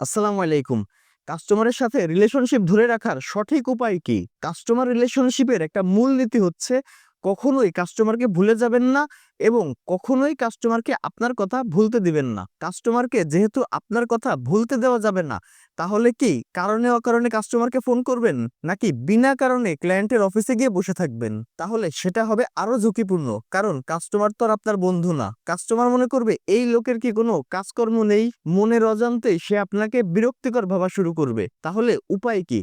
আসসালামু আলাইকুম। কাস্টমারের সাথে রিলেশনশিপ ধরে রাখার সঠিক উপায় কি? কাস্টমার রিলেশনশিপের একটা মূল নীতি হচ্ছে কখনোই কাস্টমারকে ভুলে যাবেন না এবং কখনোই কাস্টমারকে আপনার কথা ভুলতে দিবেন না। কাস্টমারকে যেহেতু আপনার কথা ভুলতে দেওয়া যাবে না, তাহলে কি কারণে অকারণে কাস্টমারকে ফোন করবেন? নাকি বিনা কারণে ক্লায়েন্টের অফিসে গিয়ে বসে থাকবেন? তাহলে সেটা হবে আরও ঝুঁকিপূর্ণ, কারণ কাস্টমার তো আর আপনার বন্ধু না। কাস্টমার মনে করবে, এই লোকের কি কোনো কাজকর্ম নেই? মনের অজান্তে সে আপনাকে বিরক্তিকর ভাবা শুরু করবে। তাহলে উপায় কি?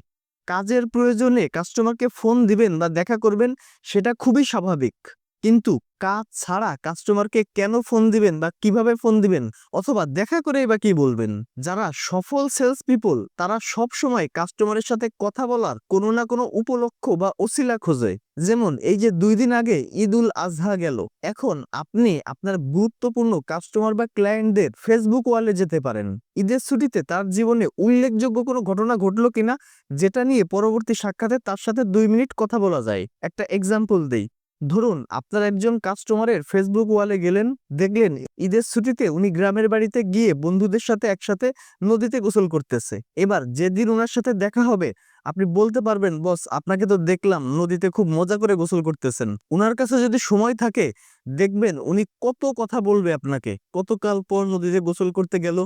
কাজের প্রয়োজনে কাস্টমারকে ফোন দিবেন বা দেখা করবেন সেটা খুবই স্বাভাবিক। কিন্তু কাজ ছাড়া কাস্টমারকে কেন ফোন দিবেন বা কীভাবে ফোন দিবেন? অথবা দেখা করে বা কি বলবেন? যারা সফল সেলস পিপল তারা সব সময় কাস্টমারের সাথে কথা বলার কোনো না কোনো উপলক্ষ বা ওসিলা খোঁজে। যেমন এই যে দুই দিন আগে ঈদ উল আজহা গেল, এখন আপনি আপনার গুরুত্বপূর্ণ কাস্টমার বা ক্লায়েন্টদের ফেসবুক ওয়ালে যেতে পারেন। ঈদের ছুটিতে তার জীবনে উল্লেখযোগ্য কোনো ঘটনা ঘটলো কিনা, যেটা নিয়ে পরবর্তী সাক্ষাতে তার সাথে দুই মিনিট কথা বলা যায়। একটা এক্সাম্পল দেই। ধরুন, আপনার একজন কাস্টমারের ফেসবুক ওয়ালে গেলেন, দেখলেন ঈদের ছুটিতে উনি গ্রামের বাড়িতে গিয়ে বন্ধুদের সাথে একসাথে নদীতে গোসল করতেছে। এবার যেদিন ওনার সাথে দেখা হবে, আপনি বলতে পারবেন, বস, আপনাকে তো দেখলাম, নদীতে খুব মজা করে গোসল করতেছেন। উনার কাছে যদি সময় থাকে, দেখবেন উনি কত কথা বলবে আপনাকে। কতকাল পর নদীতে গোসল করতে গেল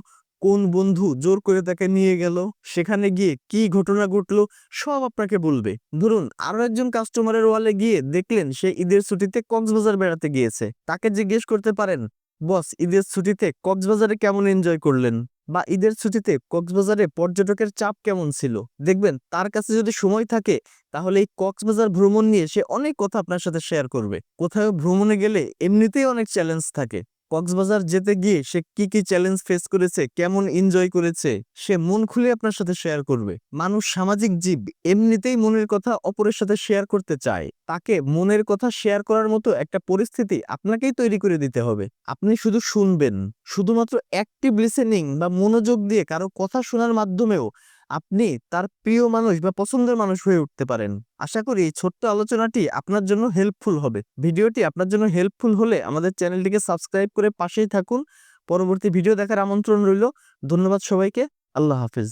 কোন বন্ধু জোর করে তাকে নিয়ে গেল? সেখানে গিয়ে কি ঘটনা ঘটলো? সব আপনাকে বলবে। ধরুন, আরও একজন কাস্টমারের ওয়ালে গিয়ে দেখলেন সে ঈদের ছুটিতে কক্সবাজার বেড়াতে গিয়েছে। তাকে জিজ্ঞেস করতে পারেন, বস, ঈদের ছুটিতে কক্সবাজারে কেমন এনজয় করলেন? বা ঈদের ছুটিতে কক্সবাজারে পর্যটকের চাপ কেমন ছিল? দেখবেন, তার কাছে যদি সময় থাকে, তাহলে এই কক্সবাজার ভ্রমণ নিয়ে সে অনেক কথা আপনার সাথে শেয়ার করবে। কোথাও ভ্রমণে গেলে এমনিতেই অনেক চ্যালেঞ্জ থাকে। কক্সবাজার যেতে গিয়ে সে কি কি চ্যালেঞ্জ ফেস করেছে, কেমন এনজয় করেছে, সে মন খুলে আপনার সাথে শেয়ার করবে। মানুষ সামাজিক জীব, এমনিতেই মনের কথা অপরের সাথে শেয়ার করতে চায়। তাকে মনের কথা শেয়ার করার মতো একটা পরিস্থিতি আপনাকেই তৈরি করে দিতে হবে। আপনি শুধু শুনবেন, শুধুমাত্র অ্যাক্টিভ লিসেনিং বা মনোযোগ দিয়ে কারও কথা শোনার মাধ্যমেও আপনি তার প্রিয় মানুষ বা পছন্দের মানুষ হয়ে উঠতে পারেন। আশা করি এই ছোট্ট আলোচনাটি আপনার জন্য হেল্পফুল হবে। ভিডিওটি আপনার জন্য হেল্পফুল হলে আমাদের চ্যানেলটিকে সাবস্ক্রাইব করে পাশেই থাকুন। পরবর্তী ভিডিও দেখার আমন্ত্রণ রইল। ধন্যবাদ সবাইকে। আল্লাহ হাফিজ।